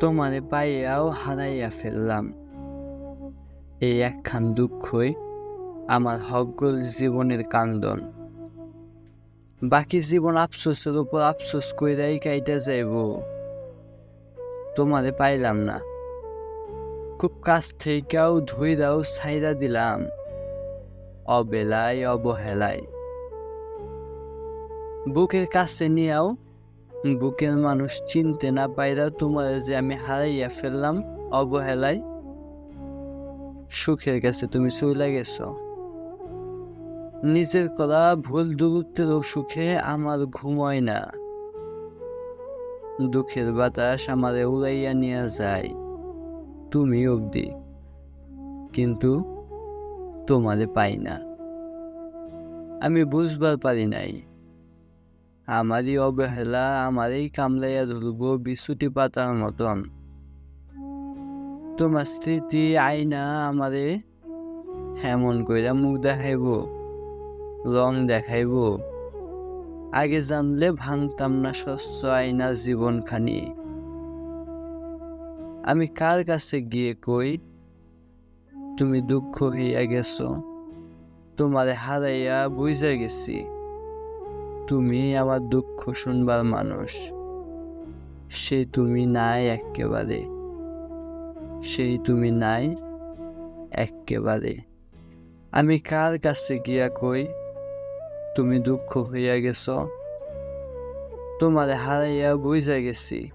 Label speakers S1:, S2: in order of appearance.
S1: তোমারে পাইয়াও হারাইয়া ফেললাম। এই একখান দুঃখই আমার হকগুল জীবনের কান্দন। বাকি জীবন আফসোসের উপর আফসোস কইরাই কাইটা যাইব। তোমারে পাইলাম না। খুব কাছ থেকেও ধুইরাও ছাইরা দিলাম। অবেলায়, অবহেলায়। বুকের কাছে নিয়েও বুকের মানুষ চিনতে না পাইরা তোমার যে আমি হারাইয়া ফেললাম অবহেলায় সুখের কাছে তুমি চলে গেছ। নিজের করা ভুল দূরত্বের সুখে আমার ঘুময় না। দুঃখের বাতাস আমারে উড়াইয়া নিয়ে যায়, তুমি অবধি। কিন্তু তোমারে পাই না। আমি বুঝবার পারি নাই। আমারই অবহেলা, আমারই কামলাইয়া ধরব বিছুটি পাতার মতন। তোমার স্মৃতি আইনা আমারে হেমন কইরা মুখ দেখাইব, রং দেখাইব। আগে জানলে ভাঙতাম না স্বচ্ছ আইনা জীবনখানি। আমি কার কাছে গিয়ে কই, তুমি দুঃখ হইয়া গেছো, তোমারে হারাইয়া বুঝে গেছি। তুমি আমার দুঃখ শুনবার মানুষ। সে তুমি নাই একেবারে সেই তুমি নাই একেবারে আমি কার কাছে গিয়া কই, তুমি দুঃখ হইয়া গেছ? তোমার হারাইয়া বুঝা গেছি।